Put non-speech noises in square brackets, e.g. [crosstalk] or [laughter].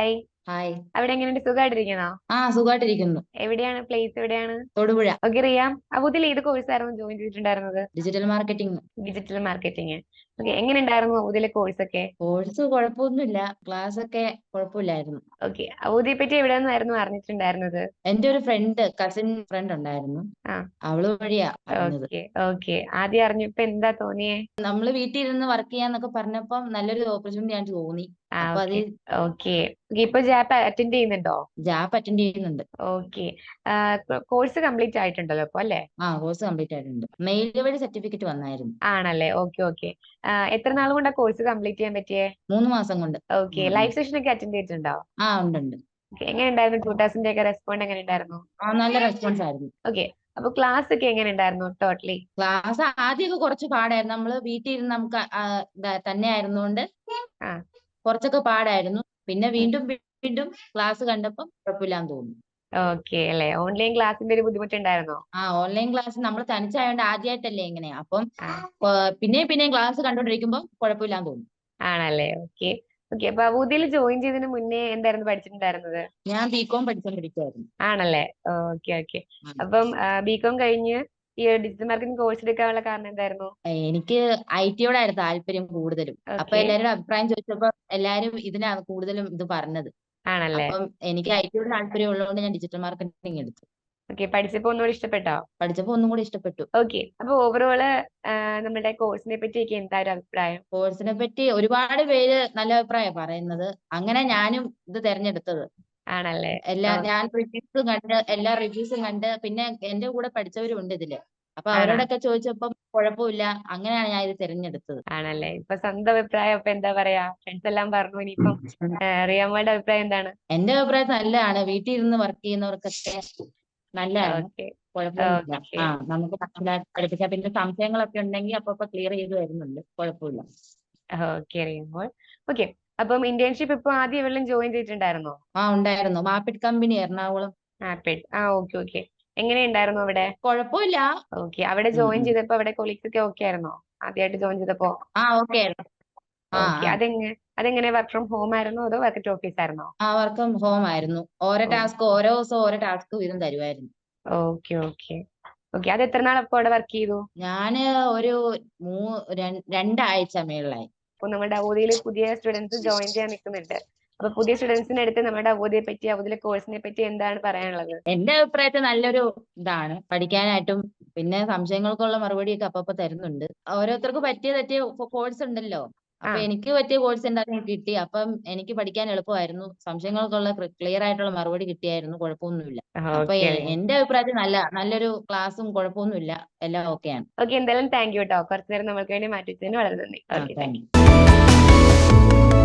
Hi hi അവിടെ എങ്ങനെയുണ്ട്? സുഖമായിട്ടിരിക്കുന്നോ ആ സുഖമായിട്ടിരിക്കുന്നു എവിടെയാണ്? പ്ലേസ് എവിടെയാണ്? തൊടുപുഴ. ഓക്കെ റിയാം. അബുദിൽ ഏത് കോഴ്സ് ആയിരുന്നു ജോയിൻ ചെയ്തിട്ടുണ്ടായിരുന്നത്? Digital marketing digital marketing okay എങ്ങനെ ഉണ്ടായിരുന്നു അബുദിലെ കോഴ്സ് ഒക്കെ? കോഴ്സ് കുഴപ്പമൊന്നുമില്ല. ക്ലാസ് ഒക്കെ കുഴപ്പമില്ലായിരുന്നു. ഓക്കെ അബുദിയെ പറ്റി എവിടെ നിന്നായിരുന്നു അറിഞ്ഞിട്ടുണ്ടായിരുന്നത്? എന്റെ ഒരു ഫ്രണ്ട് കസിൻ ഫ്രണ്ട് ഉണ്ടായിരുന്നു. അവൾ വഴിയാ ഓക്കെ ഓക്കെ ആദ്യം അറിഞ്ഞപ്പോ എന്താ തോന്നിയേ? നമ്മൾ വീട്ടിൽ ഇരുന്ന് വർക്ക് ചെയ്യാന്നൊക്കെ പറഞ്ഞപ്പം നല്ലൊരു ഓപ്പർച്യൂണിറ്റി ആണ് തോന്നി. അപ്പൊ ഓക്കെ ഇപ്പൊ ജാപ്പ് അറ്റൻഡ് ചെയ്യുന്നുണ്ടോ? ജാപ്പ് അറ്റൻഡ് ചെയ്യുന്നുണ്ട്. ഓക്കെ കോഴ്സ് കംപ്ലീറ്റ് ആയിട്ടുണ്ടല്ലോ അപ്പൊ അല്ലേ? ആ കോഴ്സ് കംപ്ലീറ്റ് ആയിട്ടുണ്ട്. മെയിൽ വഴി സർട്ടിഫിക്കറ്റ് വന്നായിരുന്നു. ആണല്ലേ? ഓക്കെ ഓക്കെ എത്ര നാൾ കൊണ്ടാ കോഴ്സ് കംപ്ലീറ്റ് ചെയ്യാൻ പറ്റിയേ? മൂന്ന് മാസം കൊണ്ട്. ഓക്കെ. ലൈവ് സെഷൻ ഒക്കെ അറ്റൻഡ് ചെയ്തിട്ടുണ്ടോ? ആ ഉണ്ട് ഉണ്ട്. എങ്ങനെ ഉണ്ടായിരുന്നു ട്യൂട്ടേഴ്സിന്റെ ഒക്കെ റെസ്പോണ്ട് എങ്ങനെ ഉണ്ടായിരുന്നു നല്ല റെസ്പോൺസ് ആയിരുന്നു. ഓക്കെ അപ്പൊ ക്ലാസ് ഒക്കെ എങ്ങനെ ഉണ്ടായിരുന്നു ടോട്ടലി ക്ലാസ് ആദ്യമൊക്കെ കുറച്ച് പാടായിരുന്നു. നമ്മൾ വീട്ടിൽ ഇരുന്ന് നമുക്ക് തന്നെ ആയിരുന്നു കൊണ്ട് കുറച്ചൊക്കെ പാടായിരുന്നു. പിന്നെ വീണ്ടും വീണ്ടും ക്ലാസ് കണ്ടപ്പോൾ കുഴപ്പമില്ലാന്ന് തോന്നുന്നു. ഓക്കെ അല്ലെ? ഓൺലൈൻ ക്ലാസ്സിന്റെ ഒരു ബുദ്ധിമുട്ടുണ്ടായിരുന്നോ? ആ ഓൺലൈൻ ക്ലാസ് നമ്മൾ തനിച്ചായോണ്ട് ആദ്യമായിട്ടല്ലേ ഇങ്ങനെ. അപ്പം പിന്നെയും പിന്നെയും ക്ലാസ് കണ്ടോണ്ടിരിക്കുമ്പോൾ കുഴപ്പമില്ലാന്ന് തോന്നുന്നു. ആണല്ലേ? ഓക്കെ. ഓക്കെ അപ്പൊ അബൂദിയിൽ ജോയിൻ ചെയ്തതിന് മുന്നേ എന്തായിരുന്നു പഠിച്ചിട്ടുണ്ടായിരുന്നത്? ഞാൻ ബികോം പഠിച്ചോണ്ടിരിക്കുവായിരുന്നു. ആണല്ലേ? Okay okay. അപ്പം ബികോം കഴിഞ്ഞ് ഈ ഡിജിറ്റൽ മാർക്കറ്റിംഗ് കോഴ്സ് എടുക്കാനുള്ള കാരണം എന്തായിരുന്നു? എനിക്ക് ഐ ടിയോടായിരുന്നു താല്പര്യം കൂടുതലും. അപ്പൊ ഓക്കെ. അഭിപ്രായം ചോദിച്ചപ്പോ എല്ലാരും ഇതിനാണ് കൂടുതലും ഇത് പറഞ്ഞത്. ആണല്ലേ? അപ്പം എനിക്ക് ഐ ടിയോട് താല്പര്യം ഉള്ളതുകൊണ്ട് ഞാൻ ഡിജിറ്റൽ മാർക്കറ്റിംഗ് എടുത്തു. ഓക്കെ പഠിച്ചപ്പോ ഒന്നുകൂടി ഇഷ്ടപ്പെട്ടോ? പഠിച്ചപ്പോ ഒന്നും കൂടി ഇഷ്ടപ്പെട്ടു. ഓക്കെ അപ്പൊ ഓവറോൾ നമ്മുടെ കോഴ്സിനെ പറ്റി എന്താ ഒരു അഭിപ്രായം? കോഴ്സിനെ പറ്റി ഒരുപാട് പേര് നല്ല അഭിപ്രായം പറയുന്നത്. അങ്ങനെ ഞാനും ഇത് തെരഞ്ഞെടുത്തത്. ആണല്ലേ? എല്ലാ ഞാൻ റിവ്യൂസും കണ്ട് എല്ലാ റിവ്യൂസും കണ്ട് പിന്നെ എന്റെ കൂടെ പഠിച്ചവരും ഉണ്ട് ഇതിൽ. അപ്പൊ? അവരോടൊക്കെ ചോദിച്ചപ്പം കുഴപ്പമില്ല. അങ്ങനെയാണ് ഞാൻ ഇത് തിരഞ്ഞെടുത്തത്. ആണല്ലേ? ഇപ്പൊ സ്വന്തം അഭിപ്രായം അപ്പൊ എന്താ പറയാ? ഫ്രണ്ട്സ് എല്ലാം പറഞ്ഞു ഇനിയിപ്പം [laughs] റിയമ്മയുടെ അഭിപ്രായം എന്താണ്? എന്റെ അഭിപ്രായം നല്ലതാണ്. വീട്ടിൽ ഇരുന്ന് വർക്ക് ചെയ്യുന്നവർക്കൊക്കെ നല്ലതാണ്. കുഴപ്പമില്ല ആ നമുക്ക് മനസ്സിലാക്കി പഠിപ്പിക്കാം പിന്നെ സംശയങ്ങളൊക്കെ ഉണ്ടെങ്കിൽ അപ്പൊ ക്ലിയർ ചെയ്ത് വരുന്നുണ്ട് കുഴപ്പമില്ല. ഓക്കെ അറിയുമ്പോൾ ഓക്കെ. അപ്പം ഇന്റേൺഷിപ്പ് ഇപ്പൊ ആദ്യം എവിടെയും ജോയിൻ ചെയ്തിട്ടുണ്ടായിരുന്നോ? ആ ഉണ്ടായിരുന്നു. മാപ്പിഡ് കമ്പനി എറണാകുളം. മാപ്പിഡ് ആ ഓക്കെ ഓക്കെ. എങ്ങനെയുണ്ടായിരുന്നു അവിടെ? കുഴപ്പമില്ല. ഓക്കെ അവിടെ ജോയിൻ. ചെയ്തപ്പോ അവിടെ കൊളീഗ്സ് ഒക്കെ ഓക്കെ ആയിരുന്നോ? ആദ്യമായിട്ട് ജോയിൻ ചെയ്തപ്പോ? ആ ഓക്കെ ആയിരുന്നു. അതെങ്ങനെ അതെങ്ങനെ വർക്ക് ഫ്രം ഹോം ആയിരുന്നോ അതോ വർക്ക് ടു ഓഫീസ് ആയിരുന്നോ? ആ വർക്ക് ഫ്രം ഹോം ആയിരുന്നു. ഓരോ. ടാസ്ക് ഓരോ ദിവസം ഓരോ ടാസ്ക് വീതം തരുമായിരുന്നു. ഓക്കെ ഓക്കെ ഓക്കെ അത് എത്ര നാൾ അപ്പൊ അവിടെ വർക്ക് ചെയ്തു? ഞാൻ ഒരു രണ്ടാഴ്ച മേളിലായി. അപ്പൊ നമ്മുടെ അവധിയിൽ പുതിയ സ്റ്റുഡൻസ് ജോയിൻ ചെയ്യാൻ നിൽക്കുന്നുണ്ട് അപ്പൊ പുതിയ സ്റ്റുഡൻസിന്റെ അടുത്ത് നമ്മുടെ അവധിയെ പറ്റി അവധിയിലെ കോഴ്സിനെ പറ്റി എന്താണ് പറയാനുള്ളത്? എന്റെ അഭിപ്രായത്തിൽ നല്ലൊരു ഇതാണ്. പഠിക്കാനായിട്ടും പിന്നെ സംശയങ്ങൾക്കുള്ള മറുപടിയൊക്കെ അപ്പപ്പോ തരുന്നുണ്ട്. ഓരോരുത്തർക്ക് പറ്റിയ പറ്റിയ കോഴ്സ് ഉണ്ടല്ലോ. അപ്പൊ എനിക്ക് പറ്റിയ കോഴ്സ് എന്തായാലും കിട്ടി. അപ്പം എനിക്ക് പഠിക്കാൻ എളുപ്പമായിരുന്നു. സംശയങ്ങൾക്കുള്ള ക്ലിയർ ആയിട്ടുള്ള മറുപടി കിട്ടിയായിരുന്നു. കുഴപ്പമൊന്നുമില്ല. അപ്പൊ എന്റെ അഭിപ്രായത്തിൽ നല്ല നല്ലൊരു ക്ലാസ്സും കുഴപ്പമൊന്നുമില്ല. എല്ലാം ഓക്കെയാണ്. ഓക്കെ എന്തായാലും താങ്ക് യു കേട്ടോ കുറച്ചു നേരം നമ്മൾക്ക് വേണ്ടി മാറ്റി വെച്ചതിന് വളരെ നന്ദി. Thank you.